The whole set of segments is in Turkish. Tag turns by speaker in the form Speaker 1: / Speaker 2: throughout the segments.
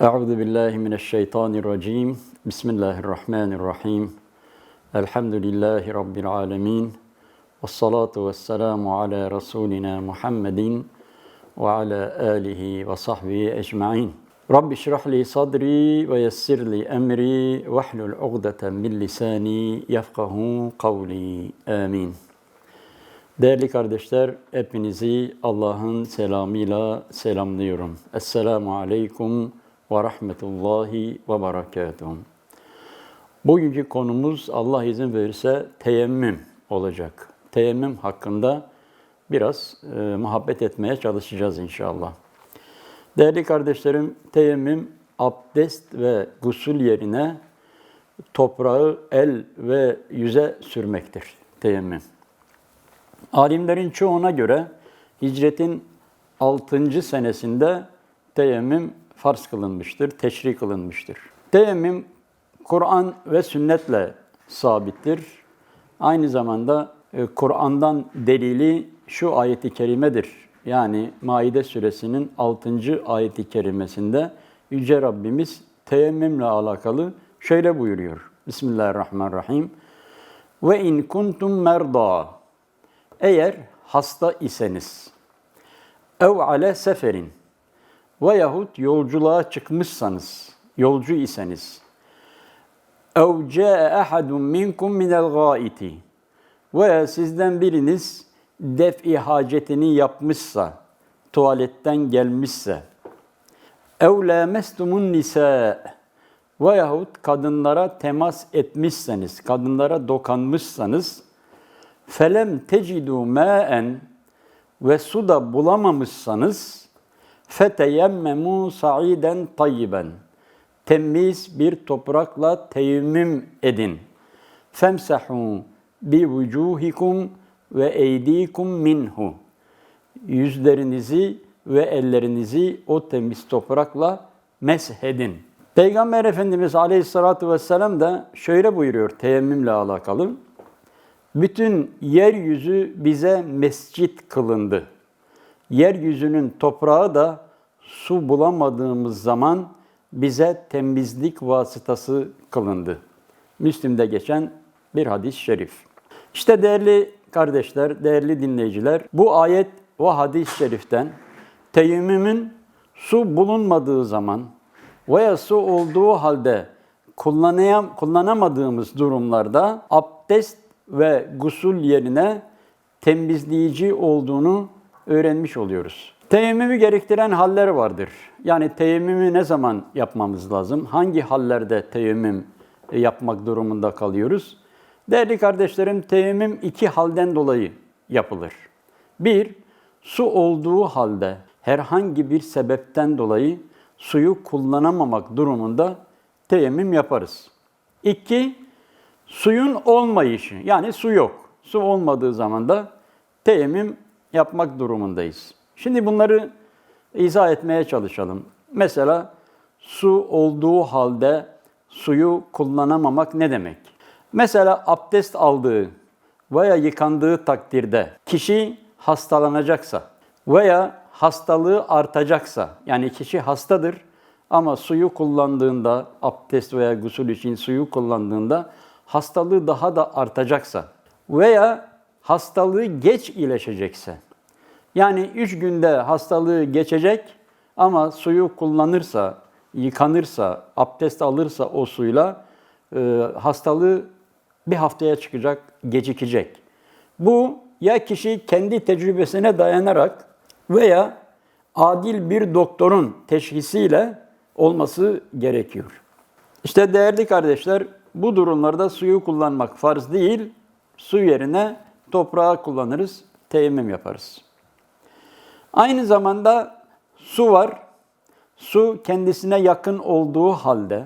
Speaker 1: Euzu billahi mineşşeytanirracim. Bismillahirrahmanirrahim. Elhamdülillahi rabbil alamin. Ves salatu vesselamu ala rasulina Muhammedin ve ala alihi ve sahbihi ecmaîn. Rabbi şrah li sadri ve yessir li emri ve hlul ugdeten min lisani yefkahu kavli. Amin. Değerli kardeşler, hepinizi Allah'ın selamıyla selamlıyorum. Esselamu aleyküm ve rahmetullahi ve berekatuhu. Bugünkü konumuz Allah izin verirse teyemmüm olacak. Teyemmüm hakkında biraz e, muhabbet etmeye çalışacağız inşallah. Değerli kardeşlerim, teyemmüm abdest ve gusül yerine toprağı el ve yüze sürmektir teyemmüm. Alimlerin çoğuna göre hicretin 6. senesinde teyemmüm farz kılınmıştır, teşri kılınmıştır. Teyemmüm Kur'an ve sünnetle sabittir. Aynı zamanda e, Kur'an'dan delili şu ayeti kerimedir. Yani Maide suresinin 6. ayeti kerimesinde Yüce Rabbimiz teyemmümle alakalı şöyle buyuruyor. Bismillahirrahmanirrahim. Ve in kuntum merda eğer hasta iseniz ev ale seferin veyahut yolculuğa çıkmışsanız, yolcu iseniz. Ev ca'e ahadun minkum minel gâiti. Veya sizden biriniz def-i hacetini yapmışsa, tuvaletten gelmişse. Ev lâmestumun nisâ veyahut kadınlara temas etmişseniz, kadınlara dokanmışsanız felem tecidu mâen ve su da bulamamışsanız feteyemmemu sa'iden tayyiben temiz bir toprakla teyemmüm edin. Femsahu bi vucuhikum ve eydikum minhu. Yüzlerinizi ve ellerinizi o temiz toprakla meshedin. Peygamber Efendimiz Aleyhisselatü Vesselam da şöyle buyuruyor teyemmümle alakalı. Bütün yeryüzü bize mescit kılındı. Yeryüzünün toprağı da su bulamadığımız zaman bize temizlik vasıtası kılındı. Müslim'de geçen bir hadis-i şerif. İşte değerli kardeşler, değerli dinleyiciler, bu ayet ve hadis-i şeriften teyemmümün su bulunmadığı zaman veya su olduğu halde kullanayam, kullanamadığımız durumlarda abdest ve gusül yerine temizleyici olduğunu öğrenmiş oluyoruz. Teyemmümü gerektiren haller vardır. Yani teyemmümü ne zaman yapmamız lazım? Hangi hallerde teyemmüm yapmak durumunda kalıyoruz? Değerli kardeşlerim, teyemmüm iki halden dolayı yapılır. Bir, su olduğu halde herhangi bir sebepten dolayı suyu kullanamamak durumunda teyemmüm yaparız. İki, suyun olmayışı, yani su yok. Su olmadığı zaman da teyemmüm yapmak durumundayız. Şimdi bunları izah etmeye çalışalım. Mesela su olduğu halde suyu kullanamamak ne demek? Mesela abdest aldığı veya yıkandığı takdirde kişi hastalanacaksa veya hastalığı artacaksa, yani kişi hastadır ama suyu kullandığında, abdest veya gusül için suyu kullandığında hastalığı daha da artacaksa veya hastalığı geç iyileşecekse, yani üç günde hastalığı geçecek ama suyu kullanırsa, yıkanırsa, abdest alırsa o suyla e, hastalığı bir haftaya çıkacak, gecikecek. Bu ya kişi kendi tecrübesine dayanarak veya adil bir doktorun teşhisiyle olması gerekiyor. İşte değerli kardeşler bu durumlarda suyu kullanmak farz değil, su yerine toprağı kullanırız, teyemmüm yaparız. Aynı zamanda su var. Su kendisine yakın olduğu halde,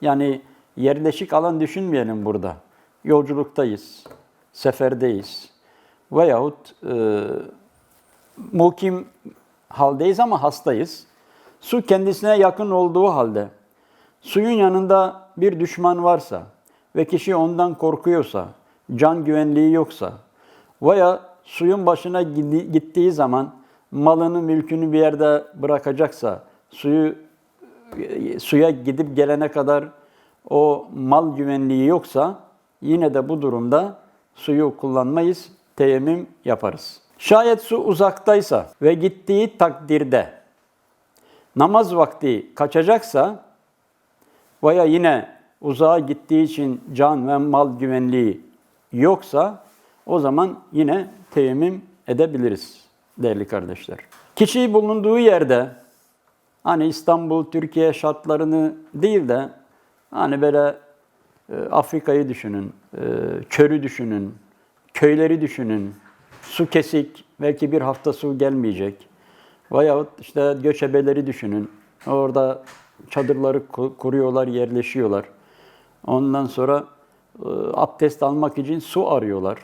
Speaker 1: yani yerleşik alan düşünmeyelim burada. Yolculuktayız, seferdeyiz veyahut e, mukim haldeyiz ama hastayız. Su kendisine yakın olduğu halde, suyun yanında bir düşman varsa ve kişi ondan korkuyorsa, can güvenliği yoksa veya suyun başına gittiği zaman malını, mülkünü bir yerde bırakacaksa, suyu e, suya gidip gelene kadar o mal güvenliği yoksa yine de bu durumda suyu kullanmayız, teyemmüm yaparız. Şayet su uzaktaysa ve gittiği takdirde namaz vakti kaçacaksa veya yine uzağa gittiği için can ve mal güvenliği yoksa o zaman yine teyemmüm edebiliriz değerli kardeşler. Kişi bulunduğu yerde hani İstanbul, Türkiye şartlarını değil de hani böyle e, Afrika'yı düşünün, e, körü düşünün, köyleri düşünün, su kesik, belki bir hafta su gelmeyecek. Veyahut işte göçebeleri düşünün. Orada çadırları ku- kuruyorlar, yerleşiyorlar. Ondan sonra e, abdest almak için su arıyorlar.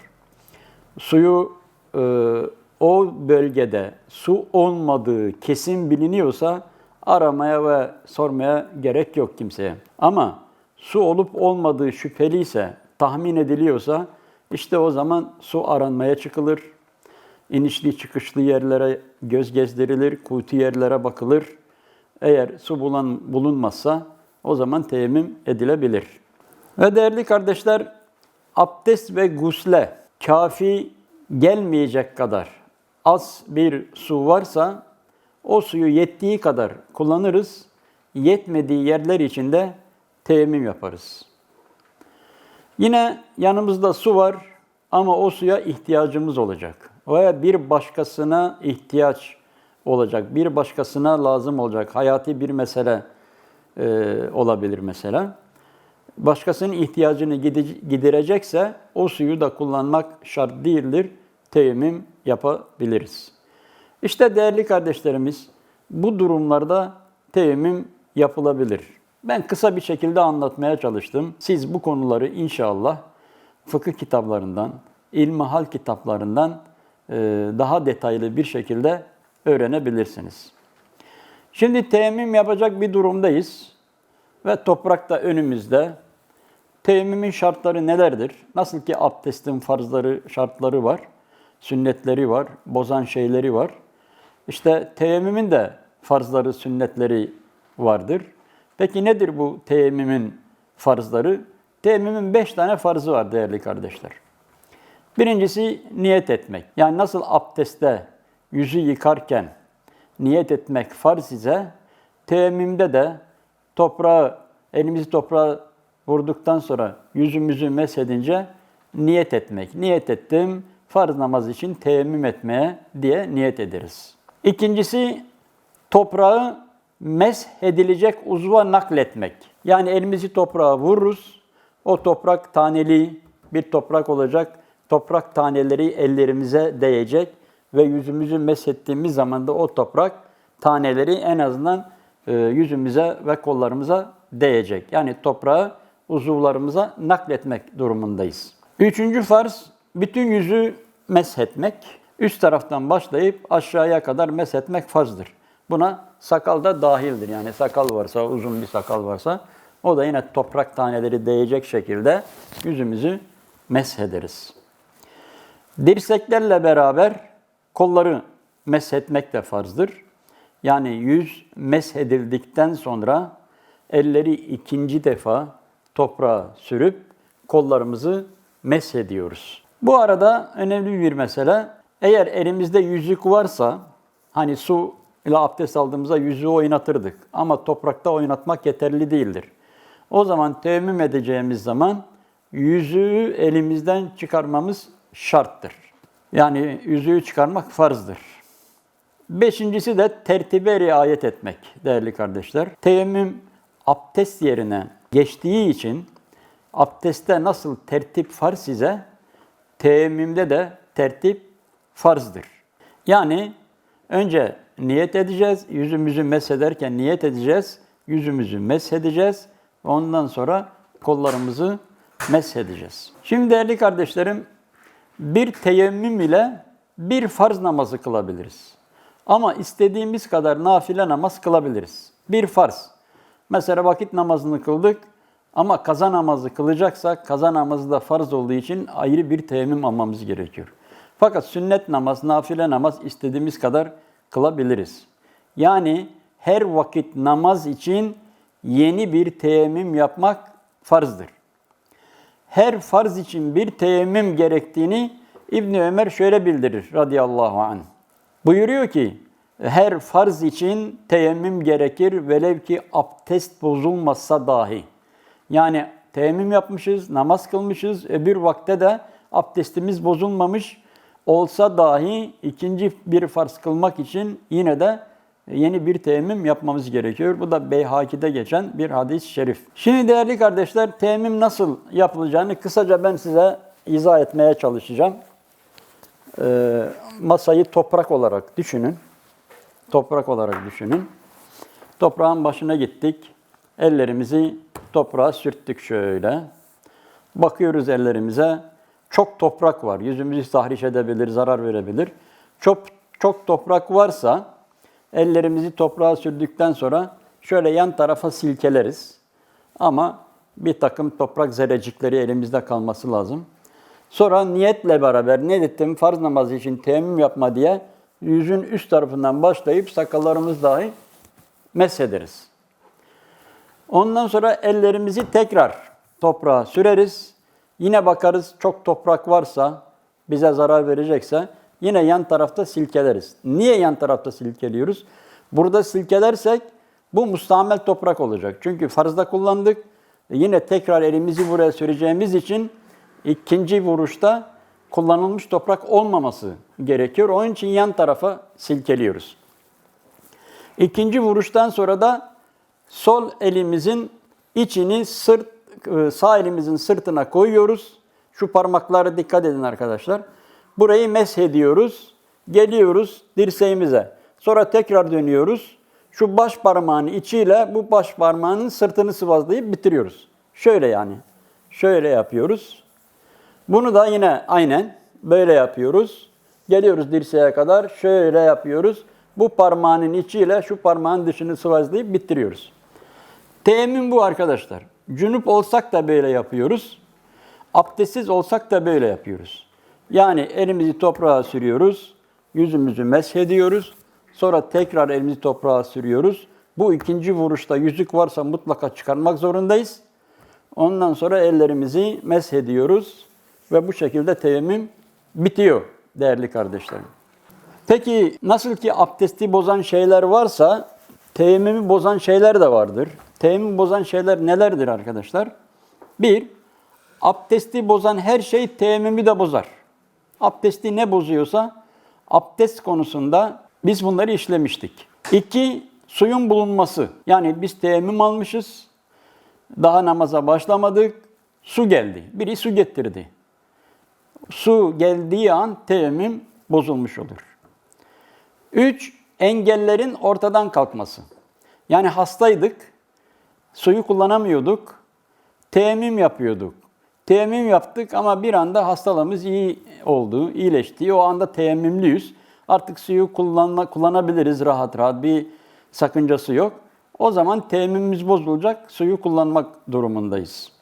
Speaker 1: Suyu e, o bölgede su olmadığı kesin biliniyorsa aramaya ve sormaya gerek yok kimseye. Ama su olup olmadığı şüpheliyse, tahmin ediliyorsa işte o zaman su aranmaya çıkılır. İnişli çıkışlı yerlere göz gezdirilir, kuytu yerlere bakılır. Eğer su bulan, bulunmazsa o zaman teyemmüm edilebilir. Ve değerli kardeşler, abdest ve gusle kafi gelmeyecek kadar az bir su varsa o suyu yettiği kadar kullanırız. Yetmediği yerler için de teyemmüm yaparız. Yine yanımızda su var ama o suya ihtiyacımız olacak. Veya bir başkasına ihtiyaç olacak, bir başkasına lazım olacak. Hayati bir mesele e, olabilir mesela. Başkasının ihtiyacını gide- giderecekse o suyu da kullanmak şart değildir. Teyemmüm yapabiliriz. İşte değerli kardeşlerimiz bu durumlarda teyemmüm yapılabilir. Ben kısa bir şekilde anlatmaya çalıştım. Siz bu konuları inşallah fıkıh kitaplarından, ilmihal kitaplarından e, daha detaylı bir şekilde öğrenebilirsiniz. Şimdi teyemmüm yapacak bir durumdayız ve toprak da önümüzde. Teyemmümün şartları nelerdir? Nasıl ki abdestin farzları, şartları var, sünnetleri var, bozan şeyleri var. İşte teyemmümün de farzları, sünnetleri vardır. Peki nedir bu teyemmümün farzları? Teyemmümün beş tane farzı var değerli kardeşler. Birincisi niyet etmek. Yani nasıl abdestte yüzü yıkarken niyet etmek farz ise teyemmümde de toprağı, elimizi toprağa vurduktan sonra yüzümüzü mesedince niyet etmek. Niyet ettim, farz namaz için teyemmüm etmeye diye niyet ederiz. İkincisi toprağı meshedilecek uzva nakletmek. Yani elimizi toprağa vururuz. O toprak taneli bir toprak olacak. Toprak taneleri ellerimize değecek ve yüzümüzü meshettiğimiz zaman da o toprak taneleri en azından yüzümüze ve kollarımıza değecek. Yani toprağı uzuvlarımıza nakletmek durumundayız. Üçüncü farz bütün yüzü meshetmek. Üst taraftan başlayıp aşağıya kadar meshetmek farzdır. Buna sakal da dahildir. Yani sakal varsa, uzun bir sakal varsa o da yine toprak taneleri değecek şekilde yüzümüzü meshederiz. Dirseklerle beraber kolları meshetmek de farzdır. Yani yüz meshedildikten sonra elleri ikinci defa toprağa sürüp kollarımızı meshediyoruz. Bu arada önemli bir mesele, eğer elimizde yüzük varsa, hani su ile abdest aldığımızda yüzüğü oynatırdık ama toprakta oynatmak yeterli değildir. O zaman teyemmüm edeceğimiz zaman yüzüğü elimizden çıkarmamız şarttır. Yani yüzüğü çıkarmak farzdır. Beşincisi de tertibe riayet etmek değerli kardeşler. Teyemmüm abdest yerine geçtiği için abdestte nasıl tertip farz ise teyemmümde de tertip farzdır. Yani önce niyet edeceğiz, yüzümüzü meshederken niyet edeceğiz, yüzümüzü meshedeceğiz, ondan sonra kollarımızı meshedeceğiz. Şimdi değerli kardeşlerim, bir teyemmüm ile bir farz namazı kılabiliriz. Ama istediğimiz kadar nafile namaz kılabiliriz. Bir farz. Mesela vakit namazını kıldık ama kaza namazı kılacaksak kaza namazı da farz olduğu için ayrı bir teyemmüm almamız gerekiyor. Fakat sünnet namaz, nafile namaz istediğimiz kadar kılabiliriz. Yani her vakit namaz için yeni bir teyemmüm yapmak farzdır. Her farz için bir teyemmüm gerektiğini İbn Ömer şöyle bildirir radıyallahu anh. Buyuruyor ki her farz için teyemmüm gerekir velev ki abdest bozulmazsa dahi. Yani teyemmüm yapmışız, namaz kılmışız, öbür vakte de abdestimiz bozulmamış olsa dahi ikinci bir farz kılmak için yine de yeni bir teyemmüm yapmamız gerekiyor. Bu da Beyhaki'de geçen bir hadis-i şerif. Şimdi değerli kardeşler teyemmüm nasıl yapılacağını kısaca ben size izah etmeye çalışacağım. Ee, masayı toprak olarak düşünün. Toprak olarak düşünün. Toprağın başına gittik. Ellerimizi toprağa sürttük şöyle. Bakıyoruz ellerimize. Çok toprak var. Yüzümüzü tahriş edebilir, zarar verebilir. Çok çok toprak varsa ellerimizi toprağa sürdükten sonra şöyle yan tarafa silkeleriz. Ama bir takım toprak zerrecikleri elimizde kalması lazım. Sonra niyetle beraber ne ettim farz namazı için teyemmüm yapma diye yüzün üst tarafından başlayıp sakallarımız dahi mesederiz. Ondan sonra ellerimizi tekrar toprağa süreriz. Yine bakarız çok toprak varsa, bize zarar verecekse yine yan tarafta silkeleriz. Niye yan tarafta silkeliyoruz? Burada silkelersek bu mustamel toprak olacak. Çünkü farzda kullandık. Yine tekrar elimizi buraya süreceğimiz için ikinci vuruşta kullanılmış toprak olmaması gerekiyor. Onun için yan tarafa silkeliyoruz. İkinci vuruştan sonra da sol elimizin içini sırt sağ elimizin sırtına koyuyoruz. Şu parmaklara dikkat edin arkadaşlar. Burayı mesh ediyoruz. Geliyoruz dirseğimize. Sonra tekrar dönüyoruz. Şu baş parmağın içiyle bu baş parmağının sırtını sıvazlayıp bitiriyoruz. Şöyle yani. Şöyle yapıyoruz. Bunu da yine aynen böyle yapıyoruz. Geliyoruz dirseğe kadar şöyle yapıyoruz. Bu parmağının içiyle şu parmağın dışını sıvazlayıp bitiriyoruz. Teyemmüm bu arkadaşlar. Cünüp olsak da böyle yapıyoruz. Abdestsiz olsak da böyle yapıyoruz. Yani elimizi toprağa sürüyoruz. Yüzümüzü meshediyoruz. Sonra tekrar elimizi toprağa sürüyoruz. Bu ikinci vuruşta yüzük varsa mutlaka çıkarmak zorundayız. Ondan sonra ellerimizi meshediyoruz ve bu şekilde teyemmüm bitiyor değerli kardeşlerim. Peki nasıl ki abdesti bozan şeyler varsa teyemmümü bozan şeyler de vardır. Teyemmüm bozan şeyler nelerdir arkadaşlar? Bir, abdesti bozan her şey teyemmümü de bozar. Abdesti ne bozuyorsa abdest konusunda biz bunları işlemiştik. İki, suyun bulunması. Yani biz teyemmüm almışız, daha namaza başlamadık, su geldi. Biri su getirdi. Su geldiği an teyemmüm bozulmuş olur. Üç, engellerin ortadan kalkması. Yani hastaydık, suyu kullanamıyorduk, teyemmüm yapıyorduk. Teyemmüm yaptık ama bir anda hastalığımız iyi oldu, iyileşti. O anda teyemmümlüyüz. Artık suyu kullanma, kullanabiliriz rahat rahat, bir sakıncası yok. O zaman teyemmümümüz bozulacak, suyu kullanmak durumundayız.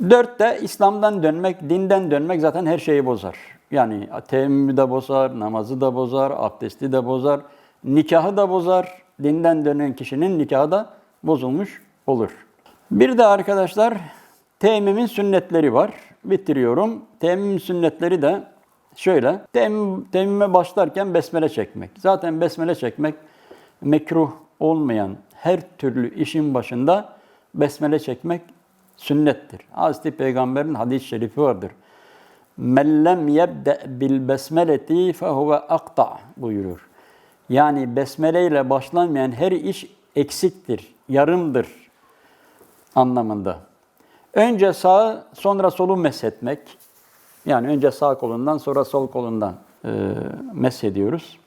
Speaker 1: Dörtte İslam'dan dönmek, dinden dönmek zaten her şeyi bozar. Yani teyemmümü de bozar, namazı da bozar, abdesti de bozar, nikahı da bozar. Dinden dönen kişinin nikahı da bozulmuş olur. Bir de arkadaşlar teyemmimin sünnetleri var. Bitiriyorum. Teyemmüm sünnetleri de şöyle. Teyemmüm, teyemmüme başlarken besmele çekmek. Zaten besmele çekmek mekruh olmayan her türlü işin başında besmele çekmek sünnettir. Hazreti Peygamber'in hadis-i şerifi vardır. Men lem yebde bil besmeleti fehuve akta buyurur. Yani besmele ile başlanmayan her iş eksiktir, yarımdır anlamında. Önce sağ, sonra solu meshetmek. Yani önce sağ kolundan, sonra sol kolundan e, meshediyoruz.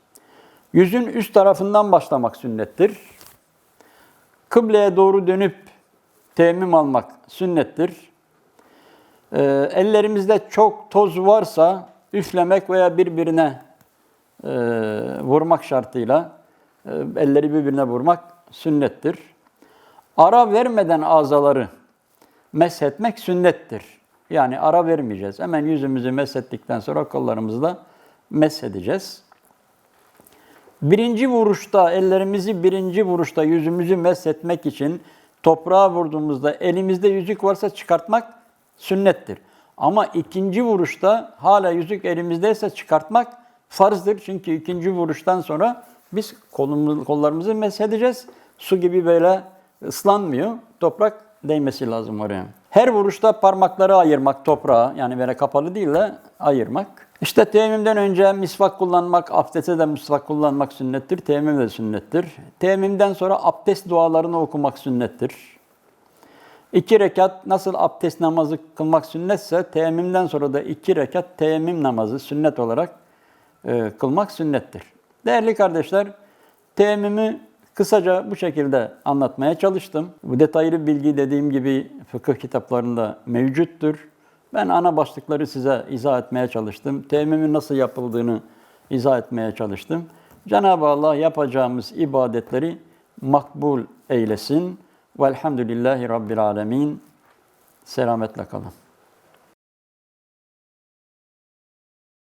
Speaker 1: Yüzün üst tarafından başlamak sünnettir. Kıbleye doğru dönüp teyemmüm almak sünnettir. E, ellerimizde çok toz varsa üflemek veya birbirine e, vurmak şartıyla e, elleri birbirine vurmak sünnettir. Ara vermeden azaları meshetmek sünnettir. Yani ara vermeyeceğiz. Hemen yüzümüzü meshettikten sonra kollarımızı da meshedeceğiz. Birinci vuruşta, ellerimizi birinci vuruşta yüzümüzü meshetmek için toprağa vurduğumuzda elimizde yüzük varsa çıkartmak sünnettir. Ama ikinci vuruşta hala yüzük elimizdeyse çıkartmak farzdır. Çünkü ikinci vuruştan sonra biz kolumuz, kollarımızı meshedeceğiz. Su gibi böyle ıslanmıyor. Toprak değmesi lazım oraya. Her vuruşta parmakları ayırmak toprağa yani böyle kapalı değil de ayırmak. İşte teyemmümden önce misvak kullanmak, abdeste de misvak kullanmak sünnettir. Teyemmüm de sünnettir. Teyemmümden sonra abdest dualarını okumak sünnettir. İki rekat nasıl abdest namazı kılmak sünnetse teyemmümden sonra da iki rekat teyemmüm namazı sünnet olarak e, kılmak sünnettir. Değerli kardeşler, teyemmümü kısaca bu şekilde anlatmaya çalıştım. Bu detaylı bilgi dediğim gibi fıkıh kitaplarında mevcuttur. Ben ana başlıkları size izah etmeye çalıştım. Teyemmümün nasıl yapıldığını izah etmeye çalıştım. Cenab-ı Allah yapacağımız ibadetleri makbul eylesin. Velhamdülillahi Rabbil Alemin. Selametle kalın.